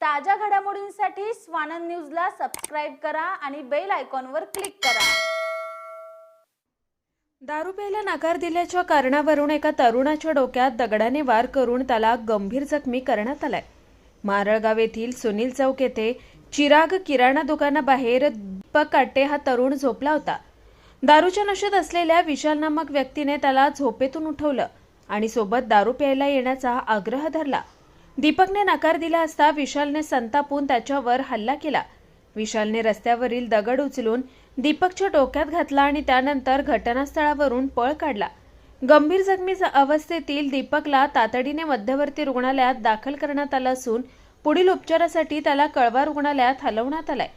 ताज्या घडामोडींसाठी स्वानंद न्यूजला सबस्क्राईब करा आणि बेल आयकॉनवर क्लिक करा. दारू प्यायला नकार दिल्याच्या कारणावरून एका तरुणाच्या डोक्यात दगडाने वार करून त्याला गंभीर जखमी करण्यात आलाय. मारळगाव येथील सुनील चौक येथे चिराग किराणा दुकानाबाहेर दीपक काटे हा तरुण झोपला होता. दारूच्या नशेत असलेल्या विशाल नामक व्यक्तीने त्याला झोपेतून उठवलं आणि सोबत दारू प्यायला येण्याचा आग्रह धरला. दीपकने नकार दिला असता विशालने संतापून त्याच्यावर हल्ला केला. विशालने रस्त्यावरील दगड उचलून दीपकच्या डोक्यात घातला आणि त्यानंतर घटनास्थळावरून पळ काढला. गंभीर जखमी अवस्थेतील दीपकला तातडीने मध्यवर्ती रुग्णालयात दाखल करण्यात आलं असून पुढील उपचारासाठी त्याला कळवा रुग्णालयात हलवण्यात आलाय.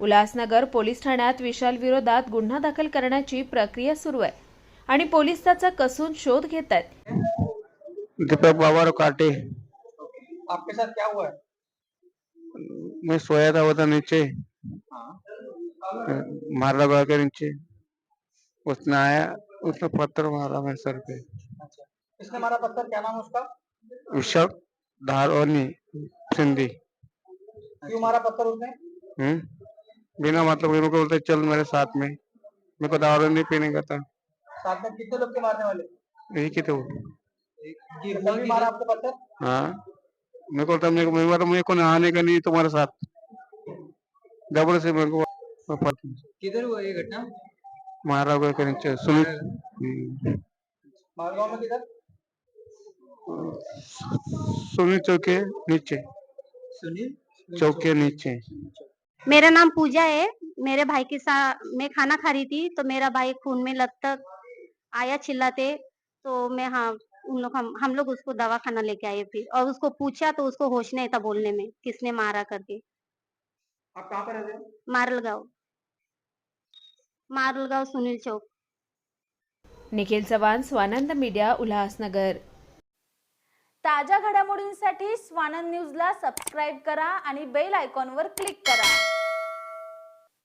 उल्हासनगर पोलीस ठाण्यात विशाल विरोधात गुन्हा दाखल करण्याची प्रक्रिया सुरू आहे आणि पोलीस त्याचा कसून शोध घेत आहेत दीपक बाबा काटे. आपके साथ क्या हुआ? है मैं सोया था उधर नीचे। हाँ। मारा गाँव के नीचे। उसने आया उसने पत्थर मारा मेरे सर पे। अच्छा। किसने मारा पत्थर? क्या नाम उसका? विशाल धारवानी सिंधी। क्यों मारा पत्थर उसने? हम्म? बिना मतलब के मेरे को बोलते चल मेरे साथ में। मेरे को दारू नहीं पीने का था। साथ में कितने लोग थे मारने वाले? यही की तो तभी मारा आपको पत्थर? हाँ। मेरे को तब मेरे को मेरे को मेरे को नहाने का नहीं तुम्हारे साथ। डबल से मेरे को किधर हुआ ये घटना? मारा गाँव के नीचे सुनी हम्म। मारगांव में किधर? सुनी चौक के नीचे। सुनील? चौक के नीचे। मेरा नाम पूजा है। मेरे भाई के साथ मैं खाना खा रही थी तो मेरा भाई खून में लत तक आया चिल्लाते। तो मैं हाँ उन लोग हम हम लोग उसको दवा खाना लेके आए फिर और उसको पूछा तो उसको होश नहीं था बोलने में किसने मारा करके। आप कहाँ पर रहते हो? मारलगांव। मारलगांव सुनील चौक। निखिल चव्हाण स्वानंद मीडिया उल्हासनगर। ताज्या घडामोडींसाठी स्वानंद न्यूजला सबस्क्राईब करा आणि बेल आयकॉनवर क्लिक करा.